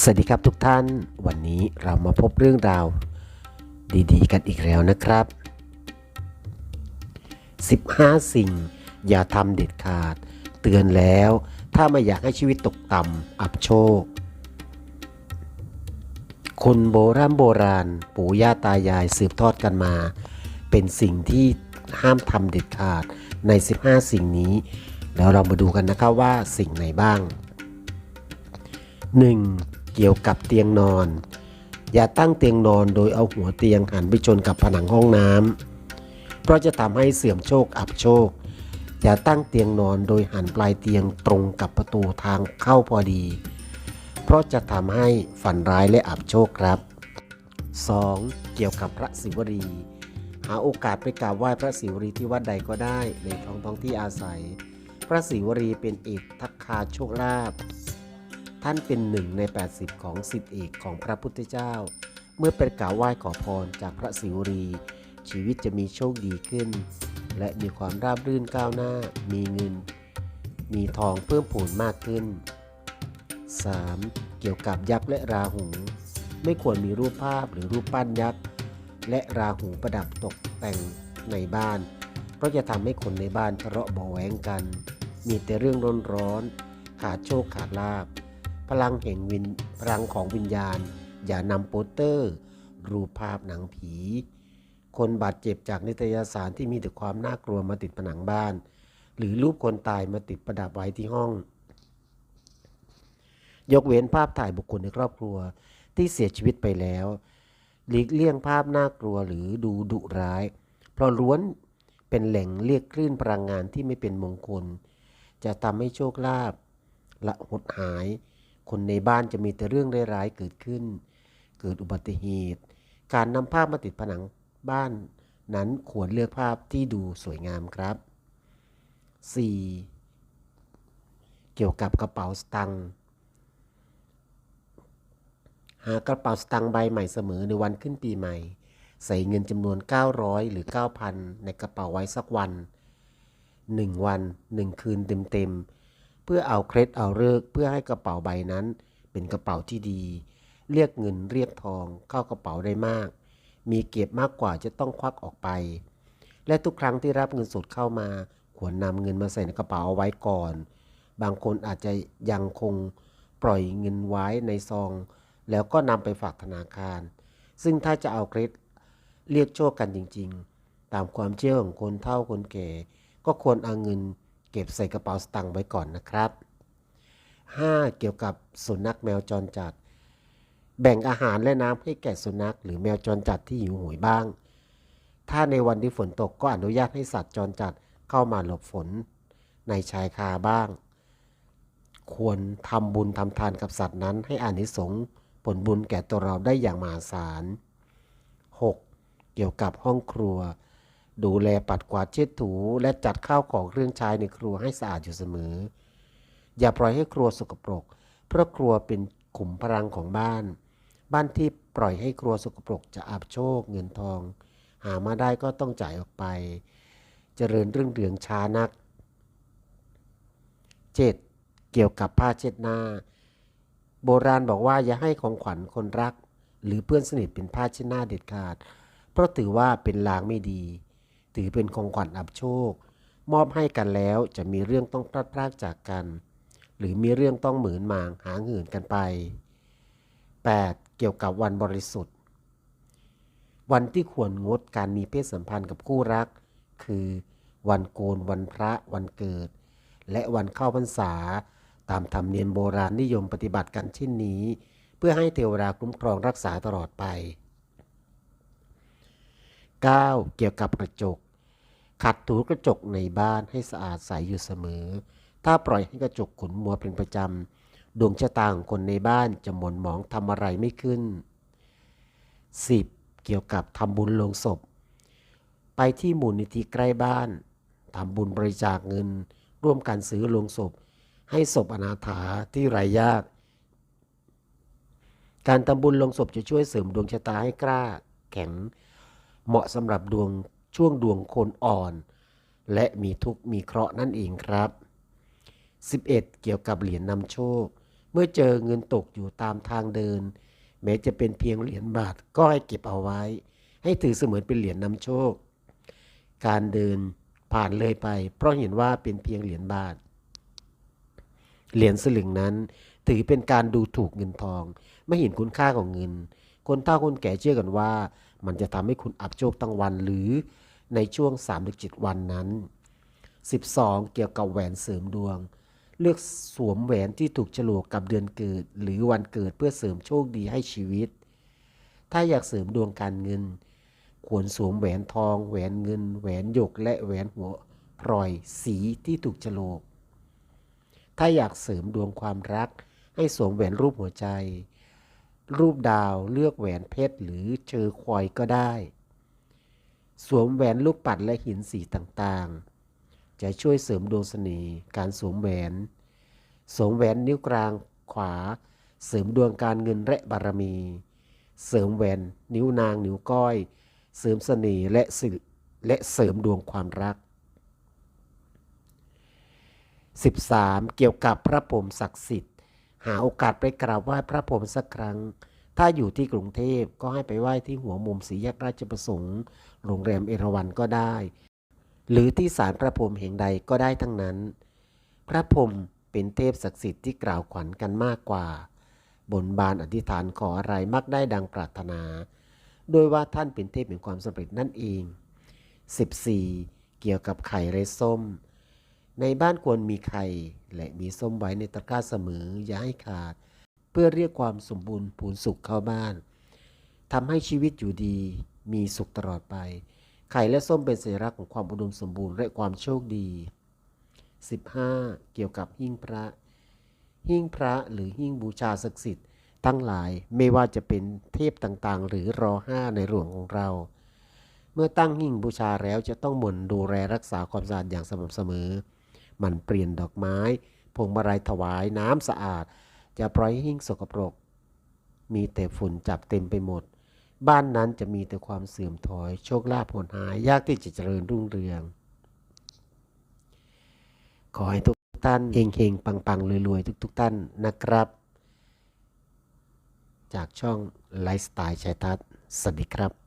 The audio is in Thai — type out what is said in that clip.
สวัสดีครับทุกท่าน วันนี้เรามาพบเรื่องราว ดีๆ กันอีกแล้วนะครับ 15 สิ่ง อย่าทำเด็ดขาด เตือนแล้ว ถ้าไม่อยากให้ชีวิตตกต่ำอับโชค คนโบราณโบราณ ปู่ย่าตายายสืบทอดกันมา เป็นสิ่งที่ห้ามทำเด็ดขาดใน 15 สิ่งนี้ แล้วเรามาดูกันนะครับว่าสิ่งไหนบ้าง 1. เกี่ยวกับเตียงนอน อย่าตั้งเตียงนอนโดยเอาหัวเตียงหันไปชนกับผนังห้องน้ำเพราะจะทำให้เสื่อมโชคอับโชค อย่าตั้งเตียงนอนโดยหันปลายเตียงตรงกับประตูทางเข้าพอดี เพราะจะทำให้ฝันร้ายและอับโชคครับ 2. เกี่ยวกับพระศิวรี หาโอกาสไปกราบไหว้พระศิวรีที่วัดใดก็ได้ในท้องท้องที่อาศัย พระศิวรีเป็นเอกทักคาโชคลาภ ท่านเป็นหนึ่งใน 80 ของสิทธิเอกของพระพุทธเจ้า เมื่อไปกราบไหว้ขอพรจากพระศิวรี ชีวิตจะมีโชคดีขึ้น และมีความราบรื่นก้าวหน้า มีเงิน มีทองเพิ่มพูนมากขึ้น 3. เกี่ยวกับยักษ์และราหูไม่ควรมีรูปภาพหรือรูปปั้นยักษ์และราหูประดับตกแต่งในบ้าน เพราะจะทำให้คนในบ้านทะเลาะเบาะแวงกัน มีแต่เรื่องร้อนๆขาดโชคขาดลาบ พลังแห่งวินพลังของวิญญาณ อย่านำโปสเตอร์ รูปภาพหนังผี คนบาดเจ็บจากนิตยสารที่มีแต่ความน่ากลัวมาติดผนังบ้าน หรือรูปคนตายมาติดประดับไว้ที่ห้อง ยกเว้นภาพถ่ายบุคคลในครอบครัวที่เสียชีวิตไปแล้ว หลีกเลี่ยงภาพน่ากลัวหรือดูดุร้าย เพราะล้วนเป็นแหล่งเรียกคลื่นพลังงานที่ไม่เป็นมงคล จะทำให้โชคลาภละหดหาย คนในบ้านจะมีแต่เรื่องร้ายๆเกิดขึ้น เกิดอุบัติเหตุ การนำภาพมาติดผนังบ้าน นั้นควรเลือกภาพที่ดูสวยงามครับ 4. เกี่ยวกับกระเป๋าสตังค์หากระเป๋าสตางค์ใบใหม่เสมอในวันขึ้นปีใหม่ ใส่เงินจำนวน 900 หรือ 9,000 ในกระเป๋าไว้สักวัน 1 วัน 1 คืนเต็มๆ เพื่อเอาเคล็ดเอาเลิกเพื่อให้กระเป๋าใบนั้น เป็นกระเป๋าที่ดี เรียกเงินเรียกทองเข้ากระเป๋าได้มาก มีเก็บมากกว่าจะต้องควักออกไป และทุกครั้งที่รับเงินสดเข้ามาควรนำเงินมาใส่ในกระเป๋าเอาไว้ก่อน บางคนอาจจะยังคงปล่อยเงินไว้ในซอง แล้วก็นำไปฝากธนาคาร ซึ่งถ้าจะเอาเคล็ดเรียกโชคกันจริงๆ ตามความเชื่อของคนเฒ่าคนแก่ ก็ควรเอาเงิน เก็บใส่กระเป๋าสตางค์ไว้ก่อนนะครับ 5. เกี่ยวกับสุนัขแมวจรจัด แบ่งอาหารและน้ำให้แก่สุนัขหรือแมวจรจัดที่หิวโหยบ้าง ถ้าในวันที่ฝนตกก็อนุญาตให้สัตว์จรจัดเข้ามาหลบฝนในชายคาบ้าง ควรทำบุญทำทานกับสัตว์นั้นให้อานิสงส์ผลบุญแก่ตัวเราได้อย่างมหาศาล 6. เกี่ยวกับห้องครัว ดูแลปัดกวาดเช็ดถูและจัดข้าวของเครื่องใช้ในครัวให้สะอาดอยู่เสมอ อย่าปล่อยให้ครัวสกปรก เพราะครัวเป็นขุมพลังของบ้าน บ้านที่ปล่อยให้ครัวสกปรกจะอับโชคเงินทอง หามาได้ก็ต้องจ่ายออกไป เจริญเรื่องเรืองช้านัก 7. เกี่ยวกับผ้าเช็ดหน้า โบราณบอกว่าอย่าให้ของขวัญคนรัก หรือเพื่อนสนิทเป็นผ้าเช็ดหน้าเด็ดขาด เพราะถือว่าเป็นลางไม่ดี ถือเป็นของขวัญอับโชค มอบให้กันแล้วจะมีเรื่องต้องพลาดพลาดจากกัน หรือมีเรื่องต้องเหมือนมางหาเงินกันไป 8. เกี่ยวกับวันบริสุทธิ์ วันที่ควรงดการมีเพศสัมพันธ์กับคู่รัก คือวันโกนวันพระวันเกิด และวันเข้าพรรษา ตามธรรมเนียมโบราณนิยมปฏิบัติกันเช่นนี้ เพื่อให้เทวดาคุ้มครองรักษาตลอดไป 9. เกี่ยวกับกระจก ขัดถูกระจกในบ้านให้สะอาดใสอยู่เสมอ ถ้าปล่อยให้กระจกขุนมัวเป็นประจำ ดวงชะตาของคนในบ้านจะหม่นหมองทำอะไรไม่ขึ้น 10. เกี่ยวกับทำบุญลงศพ ไปที่มูลนิธิใกล้บ้านทำบุญบริจาคเงิน ร่วมกันซื้อลงศพ ให้ศพอนาถาที่ไร้ญาติการทำบุญลงศพจะช่วยเสริมดวงชะตาให้กล้าแข็ง เหมาะสำหรับดวง ช่วงดวงคนอ่อน และมีทุกข์มีเคราะห์นั่นเองครับ 11. เกี่ยวกับเหรียญนำโชค เมื่อเจอเงินตกอยู่ตามทางเดิน แม้จะเป็นเพียงเหรียญบาทก็ให้เก็บเอาไว้ ให้ถือเสมือนเป็นเหรียญนำโชค การเดินผ่านเลยไป เพราะเห็นว่าเป็นเพียงเหรียญบาท เหรียญสลึงนั้น ถือเป็นการดูถูกเงินทอง ไม่เห็นคุณค่าของเงิน คนเฒ่าคนแก่เชื่อกันว่า มันจะทำให้คุณอับโชคทั้งวันหรือ ในช่วง 3-7 วันนั้น 12 เกี่ยวกับแหวนเสริมดวง เลือกสวมแหวนที่ถูกฉลกกับเดือนเกิด หรือวันเกิดเพื่อเสริมโชคดีให้ชีวิต ถ้าอยากเสริมดวงการเงิน ควรสวมแหวนทอง แหวนเงิน แหวนหยก และแหวนหัวพลอยสีที่ถูกฉลก ถ้าอยากเสริมดวงความรัก ให้สวมแหวนรูปหัวใจ รูปดาวเลือกแหวนเพชรหรือเชอควอยก็ได้ สวมแหวนลูกปัดและหินสีต่างๆ จะช่วยเสริมดวงเสน่ห์การสวมแหวน สวมแหวนนิ้วกลางขวา เสริมดวงการเงินและบารมี เสริมแหวนนิ้วนางนิ้วก้อย เสริมเสน่ห์และสิและเสริมดวงความรัก 13. เกี่ยวกับพระพรหมศักดิ์สิทธิ์ หาโอกาสไปกราบไหว้พระพรหมสักครั้ง ถ้าอยู่ที่กรุงเทพก็ให้ไปไหว้ที่หัวมุมสีแยกราชประสงค์โรงแรมเอราวัณก็ได้ หรือที่ศาลพระพรหมแห่งใดก็ได้ทั้งนั้น พระพรหมเป็นเทพศักดิ์สิทธิ์ที่กล่าวขวัญกันมากกว่า บนบานอธิษฐานขออะไรมักได้ดังปรารถนา โดยว่าท่านเป็นเทพแห่งความสำเร็จนั่นเอง 14. เกี่ยวกับไข่และส้ม ในบ้านควรมีไข่และมีส้มไว้ในตะกร้าเสมออย่าให้ขาด เพื่อเรียกความสมบูรณ์พูนสุขเข้าบ้านทำให้ชีวิตอยู่ดีมีสุขตลอดไป ไข่และส้มเป็นสัญลักษณ์ของความอุดมสมบูรณ์และความโชคดี 15. เกี่ยวกับหิ้งพระ หิ้งพระหรือหิ้งบูชาศักดิ์สิทธิ์ทั้งหลายไม่ว่าจะเป็นเทพต่างๆ หรือรอห้าในหลวงของเรา เมื่อตั้งหิ้งบูชาแล้วจะต้องหมั่นดูแลรักษาความสะอาดอย่างสม่ำเสมอหมันเปลี่ยนดอกไม้พวงมาลัยถวายน้ำสะอาด จะปล่อยให้หิ้งสกปรก มีแต่ฝุ่นจับเต็มไปหมด บ้านนั้นจะมีแต่ความเสื่อมถอย โชคลาภหดหายยากที่จะเจริญรุ่งเรือง ขอให้ทุกท่านเฮงๆปังๆรวยๆทุกๆท่านนะครับ จากช่องไลฟ์สไตล์ชัยทัศน์สวัสดีครับ